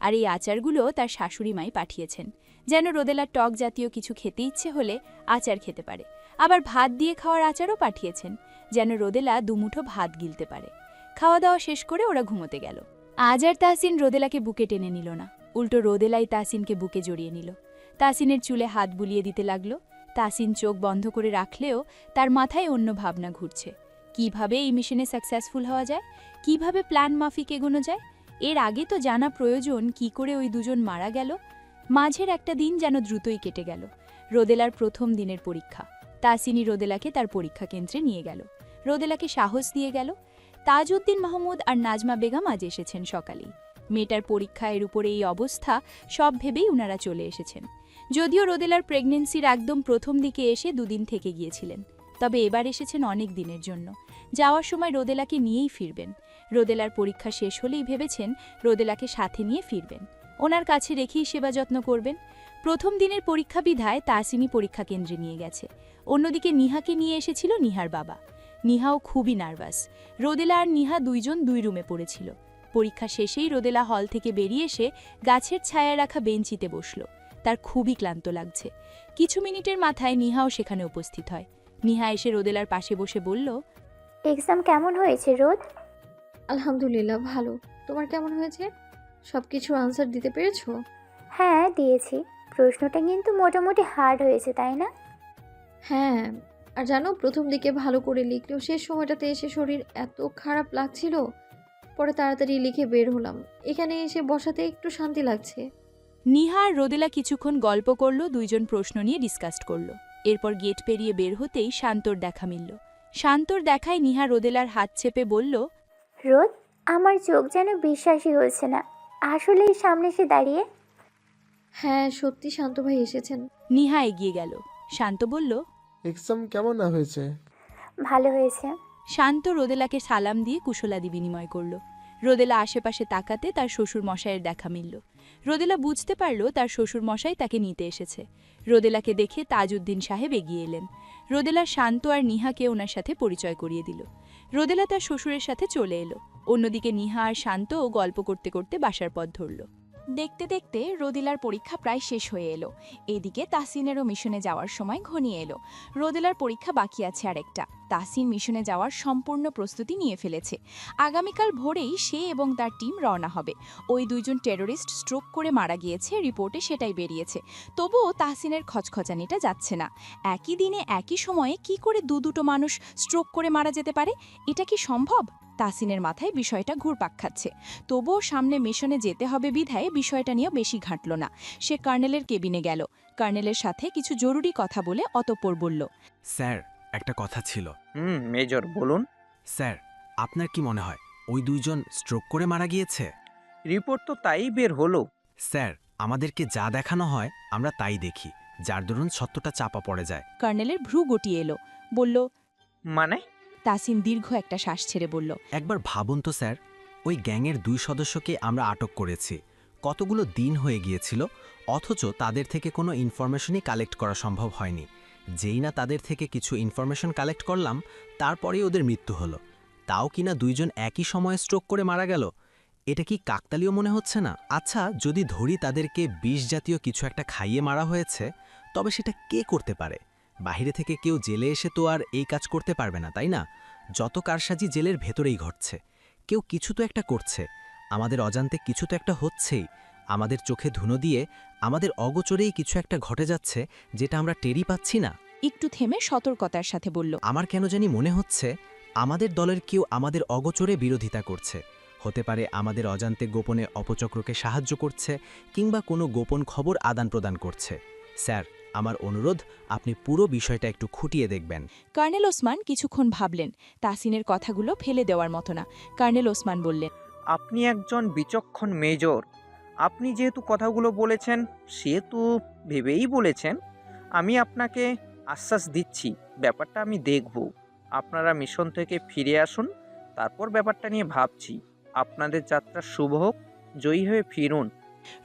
আর এই আচারগুলো তার শাশুড়ি মাই পাঠিয়েছেন। যেন রোদেলার টক জাতীয় কিছু খেতে ইচ্ছে হলে আচার খেতে পারে। আবার ভাত দিয়ে খাওয়ার আচারও পাঠিয়েছেন। যেন রোদেলা দুমুঠো ভাত গিলতে পারে। খাওয়া দাওয়া শেষ করে ওরা ঘুমোতে গেল। আজ আর তাহসিন রোদেলাকে বুকে টেনে নিল না। উল্টো রোদেলাই তাহসিনকে বুকে জড়িয়ে নিল। তাহসিনের চুলে হাত বুলিয়ে দিতে লাগল। তাহসিন চোখ বন্ধ করে রাখলেও তার মাথায় অন্য ভাবনা ঘুরছে। কীভাবে এই মিশনে সাকসেসফুল হওয়া যায়? কীভাবে প্ল্যান মাফিক এগোনো যায়? এর আগে তো জানা প্রয়োজন কি করে ওই দুজন মারা গেল। মাঝের একটা দিন যেন দ্রুতই কেটে গেল। রোদেলার প্রথম দিনের পরীক্ষা। তাসিনী রোদেলাকে তার পরীক্ষা কেন্দ্রে নিয়ে গেল। রোদেলাকে সাহস দিয়ে গেল। তাজউদ্দিন মাহমুদ আর নাজমা বেগম আজ এসেছেন সকালেই। মেয়েটার পরীক্ষা এর উপরে এই অবস্থা সব ভেবেই উনারা চলে এসেছেন। যদিও রোদেলার প্রেগনেন্সির একদম প্রথম দিকে এসে দুদিন থেকে গিয়েছিলেন। তবে এবার এসেছেন অনেক দিনের জন্য। যাওয়ার সময় রোদেলাকে নিয়েই ফিরবেন। রোদেলার পরীক্ষা শেষ হলেই ভেবেছেন রোদেলাকে সাথে নিয়ে ফিরবেন। ওনার কাছে রেখেই সেবা যত্ন করবেন। প্রথম দিনের পরীক্ষা বিধায় তাসিনী পরীক্ষা কেন্দ্রে নিয়ে গেছে। অন্যদিকে নিহাকে নিয়ে এসেছিল নিহার বাবা। নিহাও খুবই নার্ভাস। রোদেলা আর নিহা দুইজন দুই রুমে পড়েছিল। পরীক্ষা শেষেই রোদেলা হল থেকে বেরিয়ে এসে গাছের ছায়া রাখা বেঞ্চিতে বসল। তার খুবই ক্লান্ত লাগছে। কিছু মিনিটের মাথায় নিহাও সেখানে উপস্থিত হয়। নিহা এসে রোদেলার পাশে বসে বলল এক্সাম কেমন হয়েছে রোদ? আলহামদুলিল্লাহ ভালো। তোমার কেমন হয়েছে? সব কিছু আনসার দিতে পেরেছ? হ্যাঁ দিয়েছি। প্রশ্নটা কিন্তু মোটামুটি হার্ড হয়েছে তাই না? হ্যাঁ আর জানো প্রথম দিকে ভালো করে লিখলেও শেষ সময়টাতে এসে শরীর এত খারাপ লাগছিল পরে তাড়াতাড়ি লিখে বের হলাম। এখানে এসে বসাতে একটু শান্তি লাগছে। নিহা আর রোদেলা কিছুক্ষণ গল্প করল দুইজন প্রশ্ন নিয়ে ডিসকাস করল। এরপর গেট পেরিয়ে বের হতেই শান্তর দেখা মিলল। শান্তর দেখায় নিহা রোদেলার হাত চেপে বলল রোদ আমার চোখ যেন বিশ্বাসই হচ্ছে না। আসলেই সামনে এসে দাঁড়িয়ে? হ্যাঁ সত্যি শান্ত ভাই এসেছেন। নিহা এগিয়ে গেল। শান্ত বলল এক্সাম কেমন না হয়েছে? ভালো হয়েছে। শান্ত রোদেলাকে সালাম দিয়ে কুশলাদি বিনিময় করল। রোদেলা আশেপাশে তাকাতে তার শ্বশুর মশাইয়ের দেখা মিলল। রোদেলা বুঝতে পারল তার শ্বশুর মশাই তাকে নিতে এসেছে। রোদেলাকে দেখে তাজউদ্দিন সাহেব এগিয়ে এলেন। রোদেলা শান্ত আর নিহাকে ওনার সাথে পরিচয় করিয়ে দিল। রোদেলা তার শ্বশুরের সাথে চলে এলো। অন্যদিকে নিহা আর শান্তও গল্প করতে করতে বাসার পথ ধরল। দেখতে দেখতে রোদেলার পরীক্ষা প্রায় শেষ হয়ে এলো। এদিকে তাসিনেরও মিশনে যাওয়ার সময় ঘনিয়ে এলো। রোদেলার পরীক্ষা বাকি আছে আরেকটা। তাসিন মিশনে যাওয়ার সম্পূর্ণ প্রস্তুতি নিয়ে ফেলেছে। আগামীকাল ভোরেই সে এবং তার টিম রওনা হবে। ওই দুইজন টেরোরিস্ট স্ট্রোক করে মারা গিয়েছে, রিপোর্টে সেটাই বেরিয়েছে। তবুও তাসিনের খচখচানিটা যাচ্ছে না। একই দিনে একই সময়ে কি করে দু দুটো মানুষ স্ট্রোক করে মারা যেতে পারে? এটা কি সম্ভব? তাসিনের মাথায় বিষয়টা ঘুরপাক খাচ্ছে। তবুও সামনে মিশনে যেতে হবে বিধায় বিষয়টা নিয়েও বেশি ঘাঁটল না। সে কর্নেলের কেবিনে গেল। কর্নেলের সাথে কিছু জরুরি কথা বলে অতঃপর বলল স্যার একটা কথা ছিল। হুম মেজর বলুন। স্যার আপনার কি মনে হয় ওই দুইজন স্ট্রোক করে মারা গিয়েছে? রিপোর্ট তো তাই বের হলো। স্যার আমাদেরকে যা দেখানো হয় আমরা তাই দেখি। যার দরুন সত্যটা চাপা পড়ে যায়। কর্নেলের ভ্রু গটিয়ে এলো। বলল মানে? তাসিন দীর্ঘ একটা শ্বাস ছেড়ে বলল, একবার ভাবুন তো, স্যার, ওই গ্যাংয়ের দুই সদস্যকে আমরা আটক করেছি। কতগুলো দিন হয়ে গিয়েছিল, অথচ তাদের থেকে কোনো ইনফরমেশনই কালেক্ট করা সম্ভব হয়নি। যেই না তাদের থেকে কিছু ইনফরমেশন কালেক্ট করলাম, তারপরেই ওদের মৃত্যু হলো। তাও কিনা দুইজন একই সময়ে স্ট্রোক করে মারা গেল? এটা কি কাকতালীয় মনে হচ্ছে না? আচ্ছা যদি ধরি তাদেরকে বিষ জাতীয় কিছু একটা খাইয়ে মারা হয়েছে, তবে সেটা কে করতে পারে? বাইরে থেকে কেউ জেলে এসে তো আর এই কাজ করতে পারবে না তাই না? যত কারসাজি জেলের ভেতরেই ঘটছে। কেউ কিছু তো একটা করছে। আমাদের অজান্তে কিছু তো একটা হচ্ছেই। আমাদের চোখে ধুনো দিয়ে আমাদের অগোচরেই কিছু একটা ঘটে যাচ্ছে যেটা আমরা টেরি পাচ্ছি না। একটু থেমে সতর্কতার সাথে বলল আমার কেন জানি মনে হচ্ছে আমাদের দলের কেউ আমাদের অগোচরে বিরোধিতা করছে। হতে পারে আমাদের অজান্তে গোপনে অপচক্রকে সাহায্য করছে কিংবা কোনো গোপন খবর আদান প্রদান করছে। স্যার আমার অনুরোধ আপনি পুরো বিষয়টা একটু খুঁটিয়ে দেখবেন। কর্নেল ওসমান কিছুক্ষণ ভাবলেন। তাসিনের কথাগুলো ফেলে দেওয়ার মতো না। কর্নেল ওসমান বললেন আপনি একজন বিচক্ষণ মেজর। আপনি যেহেতু কথাগুলো বলেছেন সেহেতু ভেবেই বলেছেন। আমি আপনাকে আশ্বাস দিচ্ছি। ব্যাপারটা আমি দেখব। আপনারা মিশন থেকে ফিরে আসুন। তারপর ব্যাপারটা নিয়ে ভাবছি। আপনাদের যাত্রা শুভ হোক। জয়ী হয়ে ফিরুন।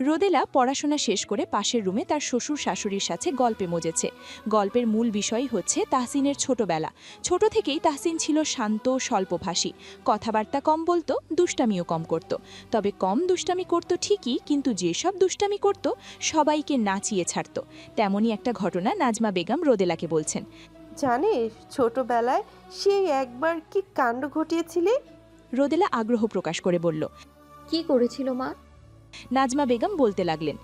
রোদেলা পড়াশোনা শেষ করে পাশের রুমে তার শ্বশুর শাশুড়ির সাথে গল্পে মজেছে। গল্পের মূল বিষয় হচ্ছে তাহসিনের ছোটবেলা। ছোট থেকেই তাহসিন ছিল শান্ত স্বল্পভাষী। কথাবার্তা কম বলতো দুষ্টামিও কম করত। তবে কম দুষ্টামি করত ঠিকই কিন্তু যেসব দুষ্টামি করত সবাইকে নাচিয়ে ছাড়ত। তেমনই একটা ঘটনা নাজমা বেগম রোদেলাকে বলছেন। জানিস ছোটবেলায় সেই একবার কি কাণ্ড ঘটিয়েছিলে? রোদেলা আগ্রহ প্রকাশ করে বলল কি করেছিল মা? নাজমা বেগম বলতে লাগলেন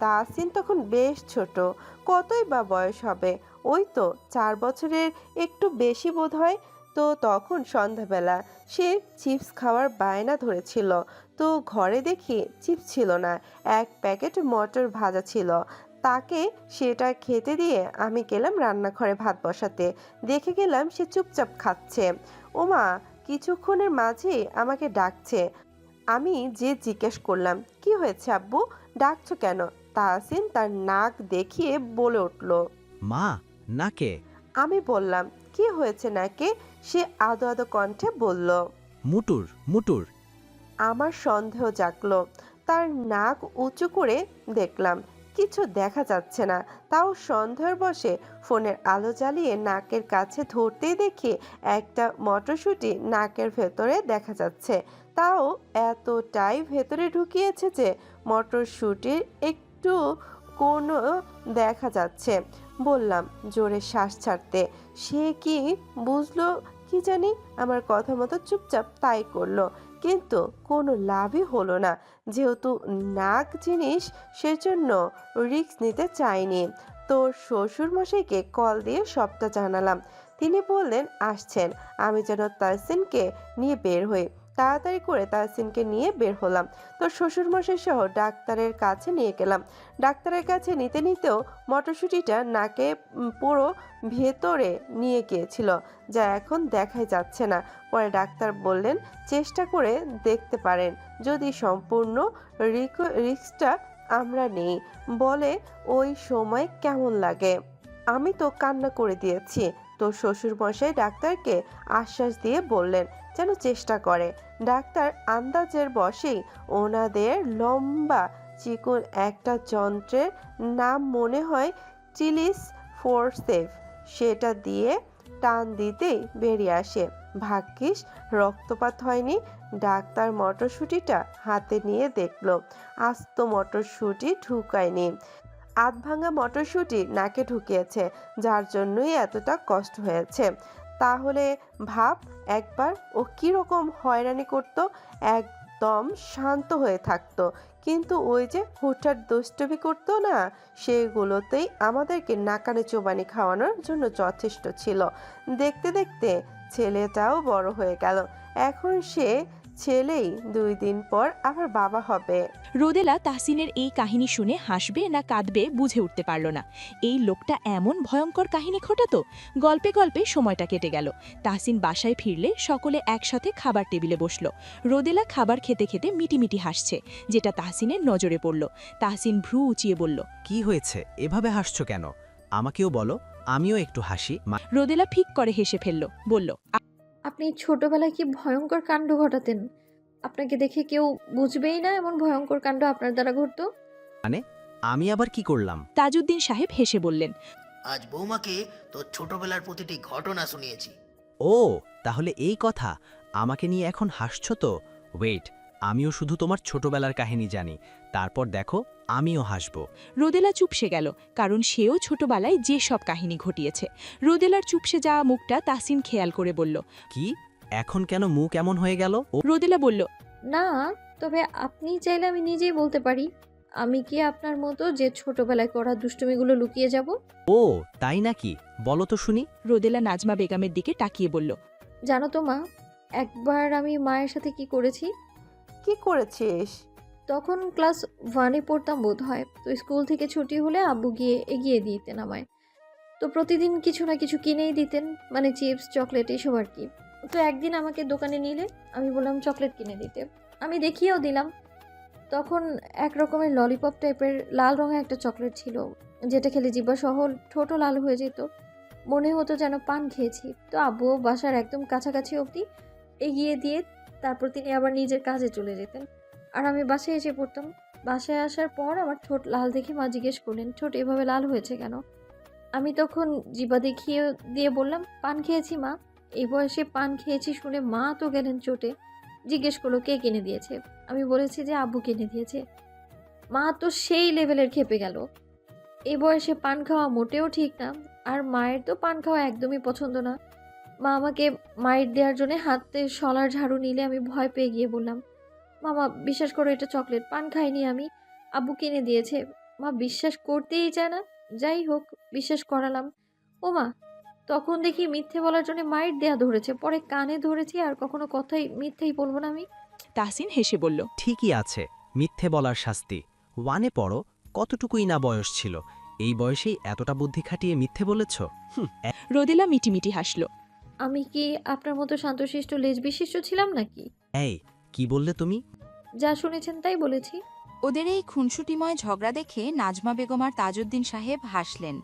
তাসিন তখন বেশ ছোট, কতই বা বয়স হবে? ওই তো চার বছরের একটু বেশি বোধ হয় তো তখন সন্ধ্যাবেলা সে চিপস খাওয়ার বায়না ধরেছিল। তো ঘরে দেখি চিপস ছিল না, এক প্যাকেট মটর ভাজা ছিল। তাকে সেটা খেতে দিয়ে আমি গেলাম রান্নাঘরে ভাত বসাতে। দেখে গেলাম সে চুপচাপ খাচ্ছে। ওমা, কিছুক্ষণের মাঝেই আমাকে ডাকছে আমি যে জিজ্ঞেস করলাম কি হয়েছে আব্বু? ডাকছো কেন? তাহসিন তার নাক দেখিয়ে বলে উঠল মা নাকে। আমি বললাম কি হয়েছে নাকে? সে আদো আদো কণ্ঠে বলল মুটুর মুটুর। আমার সন্দেহ জাগলো। তার নাক উঁচু করে দেখলাম। কিছু দেখা যাচ্ছে না। তাও সন্দেহের বসে ফোনের আলো জ্বালিয়ে নাকের কাছে ধরতেই দেখি একটা মটরশুঁটি নাকের ভেতরে দেখা যাচ্ছে। তাও এতটাই ভেতরে ঢুকিয়েছে যে মটরশুঁটির একটু কোনো দেখা যাচ্ছে। বললাম, জোরে শ্বাস ছাড়তে। সে কি বুঝলো? কি জানি? আমার কথা মতো চুপচাপ তাই করল। কিন্তু কোনো লাভই হলো না। যেহেতু নাক জিনিস, সেজন্য রিস্ক নিতে চাইনি। তো শ্বশুর মশাইকে কল দিয়ে সবটা জানালাম। তিনি বললেন, আসছেন। আমি যেন তাহসিনকে নিয়ে বের হই। তাড়াতাড়ি করে তাহসিনকে নিয়ে বের হলাম। তো শ্বশুরমশাই সহ ডাক্তারের কাছে নিয়ে গেলাম। ডাক্তারের কাছে নিতে নিতেও মটরশুঁটিটা নাকে পুরো ভেতরে নিয়ে গিয়েছিল, যা এখন দেখাই যাচ্ছে না। পরে ডাক্তার বললেন, চেষ্টা করে দেখতে পারেন, যদি সম্পূর্ণ রিস্কটা আমরা নেই। বলে ওই সময় কেমন লাগে? আমি তো কান্না করে দিয়েছি। তো শ্বশুরমশাই ডাক্তারকে আশ্বাস দিয়ে বললেন যেন চেষ্টা করে। ডাক্তার আন্দাজের বসেই ওনাদের লম্বা চিকন একটা যন্ত্রের নাম মনে হয় চিলিস ফোরসেভ। সেটা দিয়ে টান দিতেই বেরিয়ে আসে। ভাগ্যিস রক্তপাত হয়নি। ডাক্তার মটরশুঁটিটা হাতে নিয়ে দেখল। আস্ত মটরশুঁটি ঢুকায়নি। আধ ভাঙা মটরশুঁটি নাকে ঢুকিয়েছে, যার জন্যই এতটা কষ্ট হয়েছে। তাহলে ভাব একবার ও কীরকম হয়রানি করত, একদম শান্ত হয়ে থাকতো। কিন্তু ওই যে হুটহাট দুষ্টবি করতো না, সেগুলোতেই আমাদেরকে নাকানে চোবানি খাওয়ানোর জন্য যথেষ্ট ছিল। দেখতে দেখতে ছেলেটাও বড় হয়ে গেল। এখন সে ছেলেই দুই দিন পর আবার বাবা হবে। রোদেলা তাহসিনের এই কাহিনী শুনে হাসবে না কাঁদবে বুঝে উঠতে পারল না। এই লোকটা এমন ভয়ঙ্কর কাহিনী ঘটাতো গল্পে গল্পে সময়টা কেটে গেল। তাহসিন বাসায় ফিরলে সকলে একসাথে খাবার টেবিলে বসল। রোদেলা খাবার খেতে খেতে মিটিমিটি হাসছে যেটা তাহসিনের নজরে পড়ল। তাহসিন ভ্রু উঁচিয়ে বলল কি হয়েছে? এভাবে হাসছো কেন? আমাকেও বলো আমিও একটু হাসি মা রোদেলা ফিক করে হেসে ফেলল বলল আপনি ছোটবেলায় কি ভয়ঙ্কর কাণ্ড ঘটাতেন? আপনাকে দেখে কেউ বুঝবেই না এমন ভয়ঙ্কর কাণ্ড আপনার দ্বারা ঘটতো? আমি আবার কি করলাম? তাজউদ্দিন সাহেব হেসে বললেন আজ বৌমাকে তোর ছোটবেলার প্রতিটি ঘটনা শুনিয়েছি। ও তাহলে এই কথা আমাকে নিয়ে এখন হাসছো তো? ওয়েট আমিও শুধু তোমার ছোটবেলার কাহিনী জানি। তারপর দেখো আমিও হাসব। রোদেলা চুপসে গেল কারণ সেও ছোটবেলায় যে সব কাহিনী ঘটিয়েছে। রোদেলার চুপসে যাওয়া মুখটা তাসিন খেয়াল করে বলল কি? এখন কেন মুখ এমন হয়ে গেল? ও রোদেলা বলল না তবে আপনি চাইলে আমি নিজেই বলতে পারি। আমি কি আপনার মতো যে ছোটবেলায় করা দুষ্টুমিগুলো লুকিয়ে যাব? ও তাই নাকি? বলো তো শুনি। রোদেলা নাজমা বেগমের দিকে তাকিয়ে বলল জানো তো মা একবার আমি মায়ের সাথে কি করেছি? কি করেছিস? তখন ক্লাস ওয়ানে পড়তাম বোধ হয় তো স্কুল থেকে ছুটি হলে আব্বু গিয়ে এগিয়ে দিতেন আমায়। তো প্রতিদিন কিছু না কিছু কিনেই দিতেন মানে চিপস, চকলেট এসব আর কি। তো একদিন আমাকে দোকানে নিলে আমি বললাম, চকলেট কিনে দিতে। আমি দেখিয়েও দিলাম। তখন এক রকমের ললিপপ টাইপের লাল রঙের একটা চকলেট ছিল, যেটা খেলে জিব্বা সহ ঠোঁটও লাল হয়ে যেত। মনে হতো যেন পান খেয়েছি। তো আব্বুও বাসার একদম কাছাকাছি অবধি এগিয়ে দিয়ে তারপর তিনি আবার নিজের কাজে চলে যেতেন। আর আমি বাসায় এসে পড়তাম। বাসায় আসার পর আমার ঠোঁট লাল দেখে মা জিজ্ঞেস করলেন, ঠোঁট এভাবে লাল হয়েছে কেন? আমি তখন জিবা দেখিয়ে দিয়ে বললাম, পান খেয়েছি মা। এই বয়সে পান খেয়েছি শুনে মা তো গেলেন চোটে। জিজ্ঞেস করল, কে কিনে দিয়েছে? আমি বলেছি যে, আব্বু কিনে দিয়েছে। মা তো সেই লেভেলের খেপে গেল। এই বয়সে পান খাওয়া মোটেও ঠিক না। আর মায়ের তো পান খাওয়া একদমই পছন্দ না। মা আমাকে মায়ের দেওয়ার জন্য হাতে শলার ঝাড়ু নিলে আমি ভয় পেয়ে গিয়ে বললাম মামা বিশ্বাস করো এটা চকলেট। পান খাইনি আমি। আব্বু কিনে দিয়েছে। মা বিশ্বাস করতেই চায় না। যাই হোক বিশ্বাস করালাম। ও মা তখন দেখি মিথ্যে বলার জন্য মায়ের দেয়া ধরেছে। পরে কানে ধরেছি আর কখনো কথাই মিথ্যেই বলব না আমি। তাহসিন হেসে বলল ঠিকই আছে মিথ্যে বলার শাস্তি। ওয়ানে পড়ো কতটুকুই না বয়স ছিল? এই বয়সেই এতটা বুদ্ধি খাটিয়ে মিথ্যে বলেছ? হুম, রোদেলা মিটিমিটি হাসল। আমি কি আপনার মতো শান্তশিষ্ট লেজ বিশিষ্ট ছিলাম নাকি? এই কি বললে তুমি? যা শুনেছেন তাই বলেছি। ওদের এই খুনসুটিময় ঝগড়া দেখে নাজমা বেগম আর তাজউদ্দিন সাহেব হাসলেন।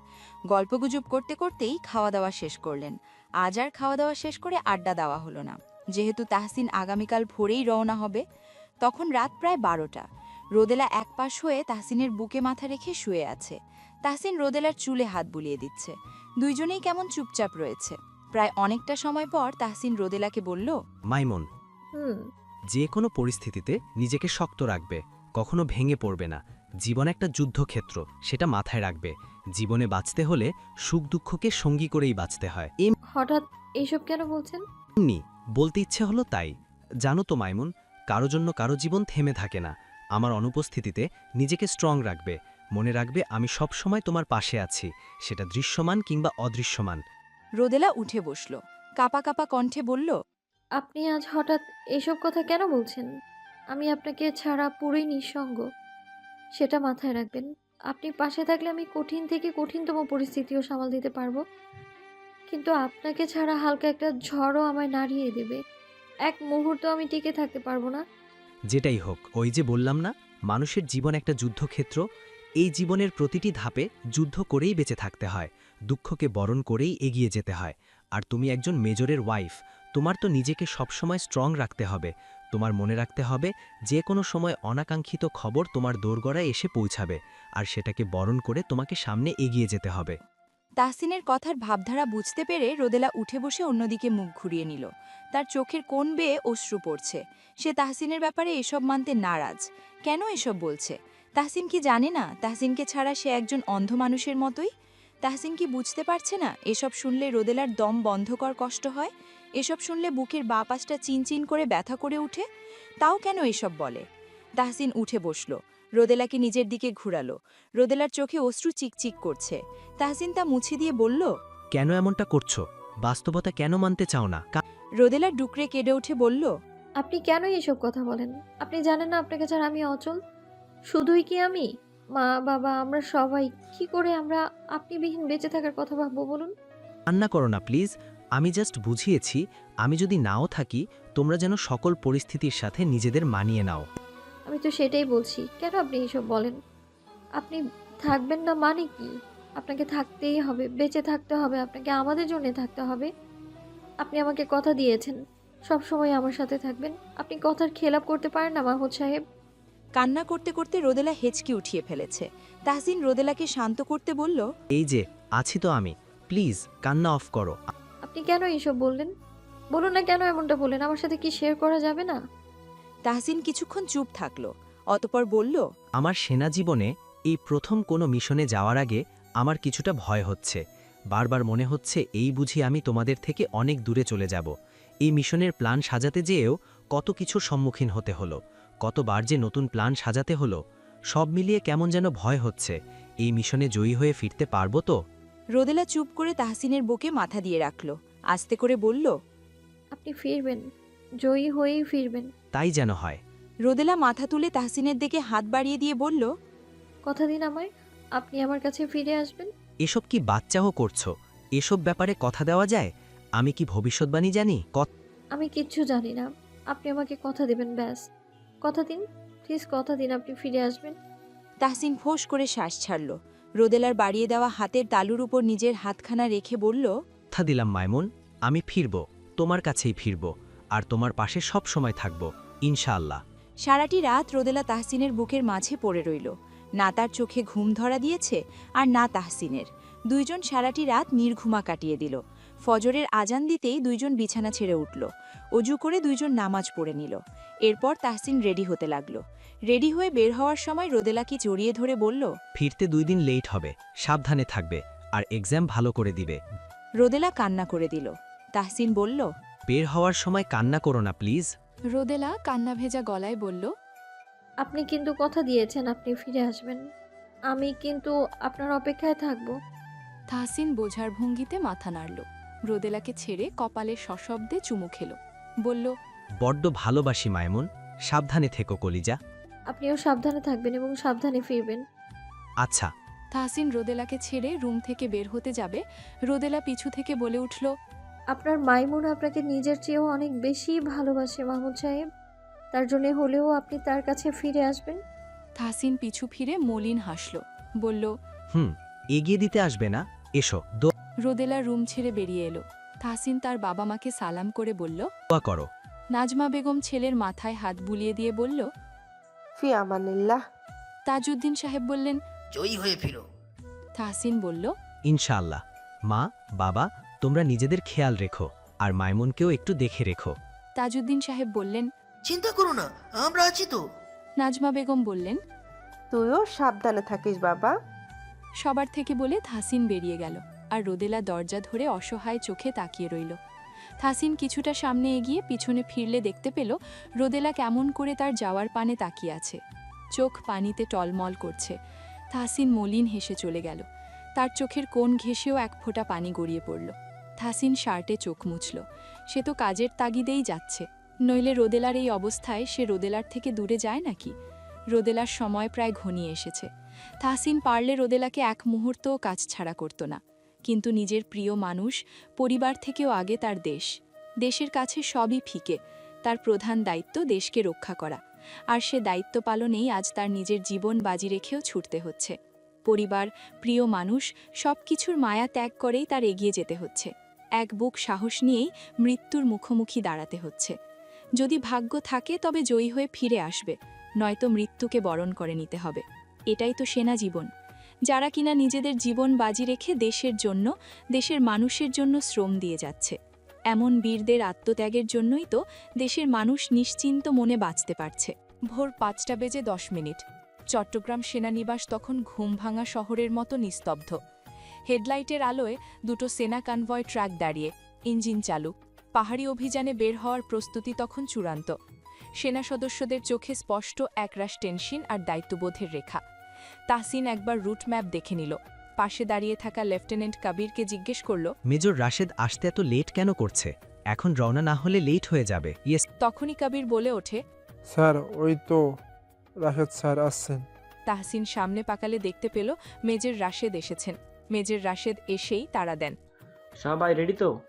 গল্পগুজব করতে করতেই খাওয়া দাওয়া শেষ করলেন। আজ আর খাওয়া দাওয়া শেষ করে আড্ডা দেওয়া হলো না। যেহেতু তাহসিন আগামীকাল ভোরেই রওনা হবে তখন রাত প্রায় বারোটা। রোদেলা এক পাশ হয়ে তাহসিনের বুকে মাথা রেখে শুয়ে আছে। তাহসিন রোদেলার চুলে হাত বুলিয়ে দিচ্ছে। দুইজনেই কেমন চুপচাপ রয়েছে। প্রায় অনেকটা সময় পর তাহসিন রোদেলাকে বলল মাইমন হুম। যে কোনো পরিস্থিতিতে নিজেকে শক্ত রাখবে কখনো ভেঙে পড়বে না। জীবন একটা যুদ্ধক্ষেত্র সেটা মাথায় রাখবে। জীবনে বাঁচতে হলে সুখ দুঃখকে সঙ্গী করেই বাঁচতে হয়। হঠাৎ এইসব কেন বলছেন? এমনি বলতে ইচ্ছে হলো তাই। জানো তো মাইমুন কারও জন্য কারও জীবন থেমে থাকে না। আমার অনুপস্থিতিতে নিজেকে স্ট্রং রাখবে। মনে রাখবে আমি সব সময় তোমার পাশে আছি। সেটা দৃশ্যমান কিংবা অদৃশ্যমান। রোদেলা উঠে বসল। কাপা কাপা কণ্ঠে বলল আপনি আজ হঠাৎ এইসব কথা কেন বলছেন? আমি আপনাকে ছাড়া পুরোই নিঃসঙ্গ। সেটা মাথায় রাখবেন। আপনি পাশে থাকলে আমি কঠিন থেকে কঠিনতম পরিস্থিতিও সামাল দিতে পারব। কিন্তু আপনাকে ছাড়া হালকা একটা ঝড়ও আমায় নাড়িয়ে দেবে। এক মুহূর্ত আমি টিকে থাকতে পারব না। যেটাই হোক ওই যে বললাম না মানুষের জীবন একটা যুদ্ধক্ষেত্র। এই জীবনের প্রতিটি ধাপে যুদ্ধ করেই বেঁচে থাকতে হয়। দুঃখকে বরণ করেই এগিয়ে যেতে হয়। আর তুমি একজন মেজরের ওয়াইফ তোমার তো নিজেকে সবসময় স্ট্রং রাখতে হবে। তোমার মনে রাখতে হবে, যে কোনো সময় অনাকাঙ্ক্ষিত খবর তোমার দোরগড়ায় এসে পৌঁছাবে, আর সেটাকে বরণ করে তোমাকে সামনে এগিয়ে যেতে হবে। তাহসিনের কথার ভাবধারা বুঝতে পেরে রোদেলা উঠে বসে অন্যদিকে মুখ ঘুরিয়ে নিল। তার চোখের কোন বেয়ে অশ্রু পড়ছে। সে তাহসিনের ব্যাপারে এসব মানতে নারাজ। কেন এসব বলছে? তাহসিন কি জানে না? তাহসিনকে ছাড়া সে একজন অন্ধ মানুষের মতোই? তাহসিন কি বুঝতে পারছে না? এসব শুনলে রোদেলার দম বন্ধকর কষ্ট হয়? এসব শুনলে বুকের বা পাশটা চিনচিন করে ব্যথা করে উঠে? তাও কেন এসব বলে? তাহসিন উঠে বসল। রোদেলাকে নিজের দিকে ঘুরালো। রোদেলার চোখে অশ্রু চিকচিক করছে। তাহসিন তা মুছে দিয়ে বলল কেন এমনটা করছ? বাস্তবতা কেন মানতে চাও না? রোদেলা ডুকরে কেঁদে উঠে বলল আপনি কেন এসব কথা বলেন? আপনি জানেন না আপনাকে ছাড়া আমি অচল? শুধুই কি আমি? মা বাবা আমরা সবাই কি করে আমরা আপনিবিহীন বেঁচে থাকার কথা ভাববো বলুন? কান্না করো না প্লিজ। আমি জাস্ট বুঝিয়েছি আমি যদি নাও থাকি তোমরা যেন সকল পরিস্থিতির সাথে নিজেদের মানিয়ে নাও। আমি তো সেটাই বলছি। কেন আপনি এইসব বলেন? আপনি থাকবেন না মানে কি? আপনাকে থাকতেই হবে বেঁচে থাকতে হবে আপনাকে আমাদের জন্য থাকতে হবে। আপনি আমাকে কথা দিয়েছেন। সব সময় আমার সাথে থাকবেন। আপনি কথার খেলাপ করতে পারেন না মাহমুদ সাহেব। কান্না করতে করতে রোদেলা হেঁচকি উঠিয়ে ফেলেছে। তাহসিন রোদেলাকে শান্ত করতে বলল এই যে আছি তো আমি। প্লিজ কান্না অফ করো। আপনি কেন এইসব বললেন? বলুন না কেন এমনটা বললেন? আমার সাথে কি শেয়ার করা যাবে না? তাহসিন কিছুক্ষণ চুপ থাকল অতপর বলল আমার সেনা জীবনে এই প্রথম কোনো মিশনে যাওয়ার আগে আমার কিছুটা ভয় হচ্ছে। বারবার মনে হচ্ছে এই বুঝি আমি তোমাদের থেকে অনেক দূরে চলে যাব। এই মিশনের প্ল্যান সাজাতে যেয়েও কত কিছুর সম্মুখীন হতে হলো। কতবার যে নতুন প্ল্যান সাজাতে হলো সব মিলিয়ে কেমন যেন ভয় হচ্ছে। এই মিশনে জয়ী হয়ে ফিরতে পারব তো? রোদেলা চুপ করে তাহসিনের বুকে মাথা দিয়ে রাখল আস্তে করে বলল আপনি ফিরবেন জয়ী হয়েই ফিরবেন। তাই যেন হয়। রোদেলা মাথা তুলে তাহসিনের দিকে হাত বাড়িয়ে দিয়ে বলল কথা দিন আমায় আপনি আমার কাছে ফিরে আসবেন? এসব কি বাচ্চাও করছ? এসব ব্যাপারে কথা দেওয়া যায়? আমি কি ভবিষ্যৎবাণী জানি? কত আমি কিচ্ছু জানি না আপনি আমাকে কথা দেবেন ব্যাস। কথা দিন প্লিজ কথা দিন আপনি ফিরে আসবেন? তাহসিন ফোঁস করে শ্বাস ছাড়ল। রোদেলার বাড়িয়ে দেওয়া হাতের তালুর উপর নিজের হাতখানা রেখে বলল কথা দিলাম মাইমুন। আমি ফিরব। তোমার কাছেই ফিরব। আর তোমার পাশে সব সময় থাকব ইনশাআল্লাহ। সারাটি রাত রোদেলা তাহসিনের বুকের মাঝে পড়ে রইল। না তার চোখে ঘুম ধরা দিয়েছে আর না তাহসিনের। দুইজন সারাটি রাত নির্ঘুমা কাটিয়ে দিল। ফজরের আজান দিতেই দুইজন বিছানা ছেড়ে উঠল। অজু করে দুইজন নামাজ পড়ে নিল। এরপর তাহসিন রেডি হতে লাগল। রেডি হয়ে বের হওয়ার সময় রোদেলাকে জড়িয়ে ধরে বলল ফিরতে দুই দিন লেট হবে সাবধানে থাকবে আর এক্সাম ভালো করে দিবে। রোদেলা কান্না করে দিল। তাহসিন বলল বের হওয়ার সময় কান্না করো না প্লিজ রোদেলা কান্না ভেজা গলায় বলল আপনি কিন্তু কথা দিয়েছেন আপনি ফিরে আসবেন। আমি কিন্তু আপনার অপেক্ষায় থাকব। তাহসিন বোঝার ভঙ্গিতে মাথা নাড়ল। রোদেলাকে ছেড়ে কপালে সশব্দে চুমু খেল। বলল বড্ড ভালোবাসি মায়মুন সাবধানে থেকো কলিজা। আপনিও সাবধানে থাকবেন এবং সাবধানে ফিরবেন। আচ্ছা। তাহসিন রোদেলাকে ছেড়ে রুম থেকে বের হতে যাবে। রোদেলা পিছু থেকে বলে উঠল আপনার মাইমুন আপনাকে নিজের চেয়েও অনেক বেশি ভালোবাসে মাহমুদ সাহেব। তার জন্য হলেও আপনি তার কাছে ফিরে আসবেন। তাহসিন পিছু ফিরে মলিন হাসল বলল হুম এগিয়ে দিতে আসবে না। এসো রোদেলা রুম ছেড়ে বেরিয়ে এলো। তাহসিন তার বাবা মাকে সালাম করে বলল করো। নাজমা বেগম ছেলের মাথায় হাত বুলিয়ে দিয়ে বলল ফি আমানিল্লাহ তাজউদ্দিন সাহেব বললেন জয়ী হয়ে ফিরো। তাহসিন বলল ইনশাআল্লাহ। মা বাবা তোমরা নিজেদের খেয়াল রেখো আর মাইমুনকেও একটু দেখে রেখো। তাজউদ্দিন সাহেব বললেন চিন্তা করো না আমরা আছি তো। নাজমা বেগম বললেন তুইও সাবধানে থাকিস বাবা। সবার থেকে বলে থাসিন বেরিয়ে গেল। আর রোদেলা দরজা ধরে অসহায় চোখে তাকিয়ে রইল। থাসিন কিছুটা সামনে এগিয়ে পিছনে ফিরলে দেখতে পেল রোদেলা কেমন করে তার যাওয়ার পানে তাকিয়ে আছে। চোখ পানিতে টলমল করছে। থাসিন মলিন হেসে চলে গেল। তার চোখের কোণ ঘেঁষেও এক ফোঁটা পানি গড়িয়ে পড়ল। থাসিন শার্টে চোখ মুছল। সে তো কাজের তাগিদেই যাচ্ছে। নইলে রোদেলার এই অবস্থায় সে রোদেলার থেকে দূরে যায় নাকি? রোদেলার সময় প্রায় ঘনিয়ে এসেছে। তাহসিন পারলে রোদেলাকে এক মুহূর্তও কাজ ছাড়া করত না। কিন্তু নিজের প্রিয় মানুষ পরিবার থেকেও আগে তার দেশ। দেশের কাছে সবই ফিকে, তার প্রধান দায়িত্ব দেশকে রক্ষা করা। আর সে দায়িত্ব পালনেই আজ তার নিজের জীবন বাজি রেখেও ছুটতে হচ্ছে। পরিবার, প্রিয় মানুষ সব কিছুর মায়া ত্যাগ করেই তার এগিয়ে যেতে হচ্ছে। এক বুক সাহস নিয়েই মৃত্যুর মুখোমুখি দাঁড়াতে হচ্ছে। যদি ভাগ্য থাকে তবে জয়ী হয়ে ফিরে আসবে, নয়তো মৃত্যুকে বরণ করে নিতে হবে। এটাই তো সেনা জীবন। যারা কিনা নিজেদের জীবন বাজি রেখে দেশের জন্য, দেশের মানুষের জন্য শ্রম দিয়ে যাচ্ছে। এমন বীরদের আত্মত্যাগের জন্যই তো দেশের মানুষ নিশ্চিন্ত মনে বাঁচতে পারছে। ভোর পাঁচটা বেজে দশ মিনিট। চট্টগ্রাম সেনানিবাস তখন ঘুম ভাঙা শহরের মতো নিস্তব্ধ। হেডলাইটের আলোয় দুটো সেনা কনভয় ট্রাক দাঁড়িয়ে, ইঞ্জিন চালু। পাহাড়ি অভিযানে বের হওয়ার প্রস্তুতি তখন চূড়ান্ত। সেনা সদস্যদের চোখে স্পষ্ট একরাশ টেনশন আর দায়িত্ববোধের রেখা। তাহসিন একবার রুট ম্যাপ দেখে নিল। পাশে দাঁড়িয়ে থাকা লেফটেন্যান্ট কাবিরকে জিজ্ঞেস করল মেজর রাশেদ আসতে এত লেট কেন করছে? এখন রওনা না হলে লেট হয়ে যাবে। ইয়েস। তখনই কাবির বলে ওঠে স্যার ওই তো রাশেদ স্যার আসছেন। তাহসিন সামনে পাকালে দেখতে পেল মেজর রাশেদ এসেছেন। মেজর রাশেদ এসেই তাড়া দেন। সবাই রেডি তো?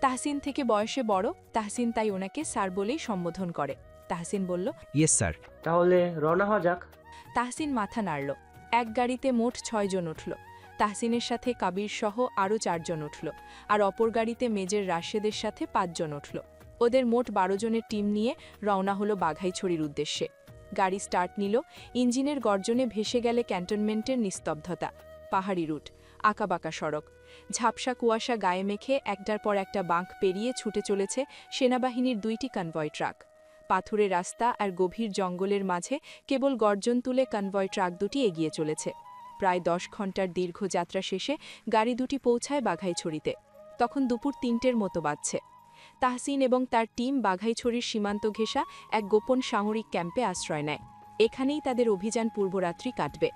তাহসিন থেকে বয়সে বড় তাহসিন তাই ওনাকে স্যার বলেই সম্বোধন করে। তাহসিন বলল ইয়েস স্যার। তাহলে রওনা হওয়া যাক। তাহসিন মাথা নাড়ল। এক গাড়িতে মোট ছয়জন উঠল। তাহসিনের সাথে কাবির সহ আরও চারজন উঠল আর অপর গাড়িতে মেজের রাশেদের সাথে পাঁচজন উঠল। ওদের মোট বারো জনের টিম নিয়ে রওনা হলো বাঘাইছড়ির উদ্দেশ্যে। গাড়ি স্টার্ট নিল, ইঞ্জিনের গর্জনে ভেসে গেলে ক্যান্টনমেন্টের নিস্তব্ধতা, পাহাড়ি রুট, আঁকাবাঁকা সড়ক। ঝাপসা কুয়াশা গায়ে মেখে একটার পর একটা বাঁক পেরিয়ে ছুটে চলেছে সেনাবাহিনীর দুইটি কনভয় ট্রাক। পাথুরে রাস্তা আর গভীর জঙ্গলের মাঝে কেবল গর্জন তুলে কনভয় ট্রাক দুটি এগিয়ে চলেছে। প্রায় দশ ঘণ্টার দীর্ঘ যাত্রা শেষে গাড়ি দুটি পৌঁছায় বাঘাইছড়িতে। তখন দুপুর তিনটের মতো বাজছে। তাহসিন এবং তার টিম বাঘাইছড়ির সীমান্ত ঘেঁষা এক গোপন সামরিক ক্যাম্পে আশ্রয় নেয়। এখানেই তাদের অভিযান পূর্বরাত্রি কাটবে।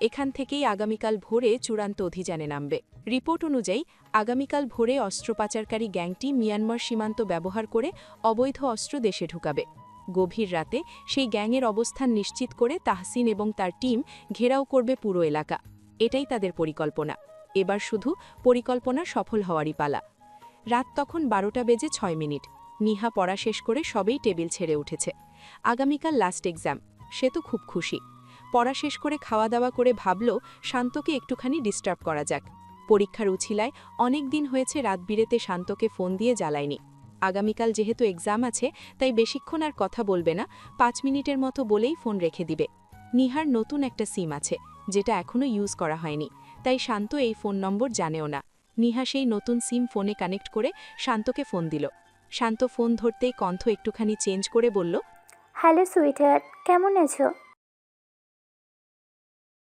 এখান থেকেই আগামীকাল ভোরে চূড়ান্ত অভিযানে নামবে। রিপোর্ট অনুযায়ী, আগামীকাল ভোরে অস্ত্র পাচারকারী গ্যাংটি মিয়ানমার সীমান্ত ব্যবহার করে অবৈধ অস্ত্র দেশে ঢুকাবে। গভীর রাতে সেই গ্যাংয়ের অবস্থান নিশ্চিত করে তাহসিন এবং তার টিম ঘেরাও করবে পুরো এলাকা। এটাই তাদের পরিকল্পনা। এবার শুধু পরিকল্পনা সফল হওয়ারই পালা। রাত তখন বারোটা বেজে ছয় মিনিট। নিহা পড়া শেষ করে সবেই টেবিল ছেড়ে উঠেছে। আগামীকাল লাস্ট এক্সাম। সে তো খুব খুশি। পড়া শেষ করে খাওয়া দাওয়া করে ভাবল, শান্তকে একটুখানি ডিস্টার্ব করা যাক। পরীক্ষার উছিলায় অনেক দিন হয়েছে রাত বিরেতে শান্তকে ফোন দিয়ে জ্বালায়নি। আগামীকাল যেহেতু এক্সাম আছে, তাই বেশিক্ষণ আর কথা বলবে না, পাঁচ মিনিটের মতো বলেই ফোন রেখে দিবে। নিহার নতুন একটা সিম আছে, যেটা এখনও ইউজ করা হয়নি, তাই শান্ত এই ফোন নম্বর জানেও না। নিহা সেই নতুন সিম ফোনে কানেক্ট করে শান্তকে ফোন দিল। শান্ত ফোন ধরতেই কণ্ঠ একটুখানি চেঞ্জ করে বলল হ্যালো সুইটার কেমন আছো?